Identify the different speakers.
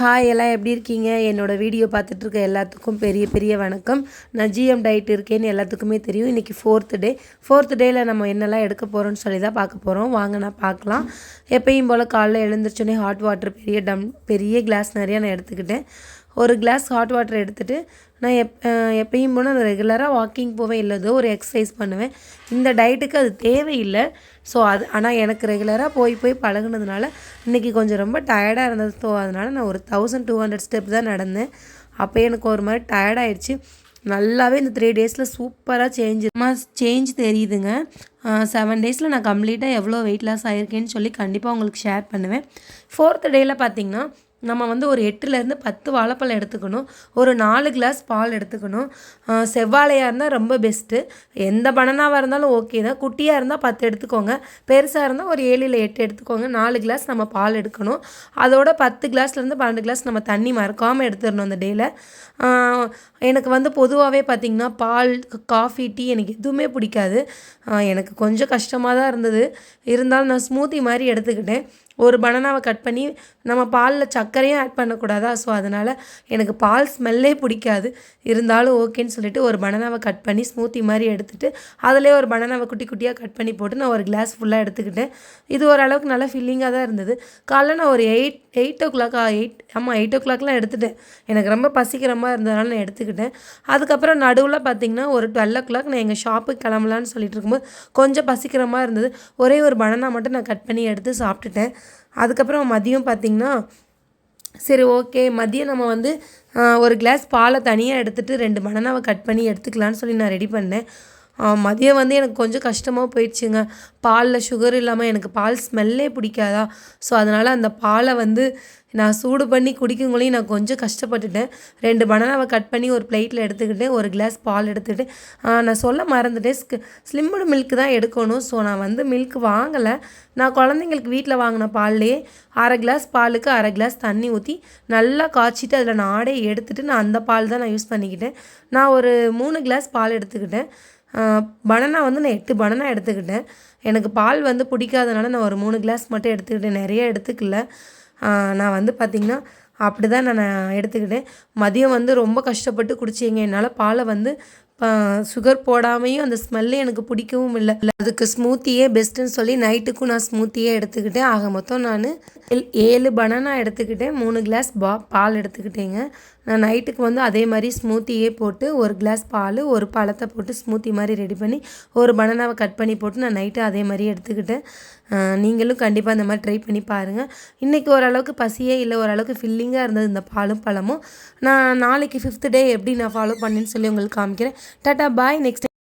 Speaker 1: Hi எல்லாம் எப்படி இருக்கீங்க? என்னோட வீடியோ பார்த்துட்ருக்க எல்லாத்துக்கும் பெரிய பெரிய வணக்கம். நான் ஜிஎம் டயட் இருக்கேன்னு எல்லாத்துக்குமே தெரியும். இன்றைக்கி ஃபோர்த்து டே ஃபோர்த்து டேயில் நம்ம என்னெல்லாம் எடுக்க போகிறோம்னு சொல்லி தான் பார்க்க போகிறோம் வாங்க நான் பார்க்கலாம். எப்பயும் போல் காலைல எழுந்திரிச்சோன்னே ஹாட் வாட்டர் பெரிய டம் பெரிய கிளாஸ் நிறையா நான் எடுத்துக்கிட்டேன். ஒரு கிளாஸ் ஹாட் வாட்டர் எடுத்துகிட்டு நான் எப் எப்பயும் போனால் நான் ரெகுலராக வாக்கிங் போவேன் இல்லை ஏதோ ஒரு எக்ஸசைஸ் பண்ணுவேன். இந்த டயட்டுக்கு அது தேவையில்லை. ஸோ அது ஆனால் எனக்கு ரெகுலராக போய் போய் பழகுனதுனால இன்றைக்கி கொஞ்சம் ரொம்ப டயர்டாக இருந்தது. ஸோ அதனால் நான் ஒரு தௌசண்ட் டூ ஹண்ட்ரட் ஸ்டெப் தான் நடந்தேன். அப்போ எனக்கு ஒரு மாதிரி டயர்டாயிடுச்சு நல்லாவே இந்த த்ரீ டேஸில் சூப்பராக சேஞ்ச் சேஞ்ச் தெரியுதுங்க. செவன் டேஸில் நான் கம்ப்ளீட்டாக எவ்வளோ வெயிட் லாஸ் ஆகிருக்கேன்னு சொல்லி கண்டிப்பாக உங்களுக்கு ஷேர் பண்ணுவேன். ஃபோர்த் டேயில் பார்த்தீங்கன்னா நம்ம வந்து ஒரு எட்டுலேருந்து பத்து வாழைப்பழம் எடுத்துக்கணும். ஒரு நாலு கிளாஸ் பால் எடுத்துக்கணும். செவ்வாழையாக இருந்தால் ரொம்ப பெஸ்ட்டு எந்த பனனாவாக இருந்தாலும் ஓகே தான். குட்டியாக இருந்தால் பத்து எடுத்துக்கோங்க. பெருசாக இருந்தால் ஒரு ஏழு இல்லை எட்டு எடுத்துக்கோங்க. நாலு கிளாஸ் நம்ம பால் எடுக்கணும். அதோட பத்து கிளாஸ்லேருந்து பன்னெண்டு கிளாஸ் நம்ம தண்ணி மறக்காமல் எடுத்துடணும் அந்த டேயில் எனக்கு வந்து பொதுவாகவே பார்த்திங்கன்னா பால் காஃபி டீ எனக்கு எதுவுமே பிடிக்காது. எனக்கு கொஞ்சம் கஷ்டமாக தான் இருந்தது. இருந்தாலும் நான் ஸ்மூத்தி மாதிரி எடுத்துக்கிட்டேன். ஒரு பனானாவை கட் பண்ணி நம்ம பாலில் சர்க்கரையும் ஆட் பண்ணக்கூடாதா? ஸோ அதனால் எனக்கு பால் ஸ்மெல்லே பிடிக்காது. இருந்தாலும் ஓகேன்னு சொல்லிட்டு ஒரு பனானாவை கட் பண்ணி ஸ்மூத்தி மாதிரி எடுத்துட்டு அதிலே ஒரு பனானாவை குட்டி குட்டியாக கட் பண்ணி போட்டு நான் ஒரு கிளாஸ் ஃபுல்லாக எடுத்துக்கிட்டேன். இது ஓரளவுக்கு நல்லா ஃபில்லிங்காக தான் இருந்தது. காலைல நான் ஒரு எயிட் எயிட் ஓ கிளாக்கா எயிட் ஆமாம் எயிட் ஓ கிளாக்லாம் எடுத்துட்டேன். எனக்கு ரொம்ப பசிக்கிற மாதிரி இருந்ததுனால நான் எடுத்துக்கிட்டேன். அதுக்கப்புறம் நடுவில் பார்த்திங்கன்னா ஒரு டுவெல் ஓ கிளாக் நான் எங்கள் ஷாப்புக்கு கிளம்பலான்னு சொல்லிட்டு இருக்கும்போது கொஞ்சம் பசிக்கிற மாதிரி இருந்தது. ஒரே ஒரு பனானா மட்டும் நான் கட் பண்ணி எடுத்து சாப்பிட்டுட்டேன். அதுக்கப்புறம் மதியம் பார்த்திங்கன்னா சரி ஓகே மதியம் நம்ம வந்து ஒரு கிளாஸ் பாலை தனியாக எடுத்துகிட்டு ரெண்டு பனானாவை கட் பண்ணி எடுத்துக்கலான்னு சொல்லி நான் ரெடி பண்ணேன். மதியம் வந்து எனக்கு கொஞ்சம் கஷ்டமாக போயிடுச்சுங்க. பாலில் சுகர் இல்லாமல் எனக்கு பால் ஸ்மெல்லே பிடிக்காதா? ஸோ அதனால் அந்த பாலை வந்து நான் சூடு பண்ணி குடிக்குங்களையும் நான் கொஞ்சம் கஷ்டப்பட்டுட்டேன். ரெண்டு பனானாவை கட் பண்ணி ஒரு பிளேட்டில் எடுத்துக்கிட்டேன் ஒரு கிளாஸ் பால் எடுத்துக்கிட்டேன் நான் சொல்ல மறந்துட்டேன். ஸ்க் ஸ்லிம்டு மில்க் தான் எடுக்கணும். ஸோ நான் வந்து மில்க் வாங்கலை. நான் குழந்தைங்களுக்கு வீட்டில் வாங்கின பால்லையே அரை கிளாஸ் பாலுக்கு அரை கிளாஸ் தண்ணி ஊற்றி நல்லா காய்ச்சிட்டு அதில் நான் எடுத்துகிட்டு நான் அந்த பால் தான் நான் யூஸ் பண்ணிக்கிட்டேன். நான் ஒரு மூணு கிளாஸ் பால் எடுத்துக்கிட்டேன். பனானா வந்து நான் எட்டு பனானா எடுத்துக்கிட்டேன். எனக்கு பால் வந்து பிடிக்காதனால நான் ஒரு மூணு கிளாஸ் மட்டும் எடுத்துக்கிட்டேன். நிறைய எடுத்துக்கல. நான் வந்து பார்த்திங்கன்னா அப்படி தான் நான் எடுத்துக்கிட்டேன். மதியம் வந்து ரொம்ப கஷ்டப்பட்டு குடிச்சிங்க. என்னால் பாலை வந்து சுகர் போடாமையும் அந்த ஸ்மெல்லு எனக்கு பிடிக்கவும் இல்லை. அதுக்கு ஸ்மூத்தியே பெஸ்ட்டுன்னு சொல்லி நைட்டுக்கும் நான் ஸ்மூத்தியே எடுத்துக்கிட்டேன். ஆக மொத்தம் நான் ஏழு பனானா எடுத்துக்கிட்டேன். மூணு கிளாஸ் பா பால் எடுத்துக்கிட்டேங்க. நான் நைட்டுக்கு வந்து அதே மாதிரி ஸ்மூத்தியே போட்டு ஒரு கிளாஸ் பால் ஒரு பழத்தை போட்டு ஸ்மூத்தி மாதிரி ரெடி பண்ணி ஒரு பனானாவை கட் பண்ணி போட்டு நான் நைட்டு அதே மாதிரி எடுத்துக்கிட்டேன். நீங்களும் கண்டிப்பாக இந்த மாதிரி ட்ரை பண்ணி பாருங்கள் இன்றைக்கி ஓரளவுக்கு பசியே இல்லை ஓரளவுக்கு ஃபில்லிங்காக இருந்தது இந்த பாலும் பழமும். நான் நாளைக்கு ஃபிஃப்த் டே எப்படி நான் ஃபாலோ பண்ணேன்னு சொல்லி உங்களுக்கு காமிக்கிறேன். Tata bye next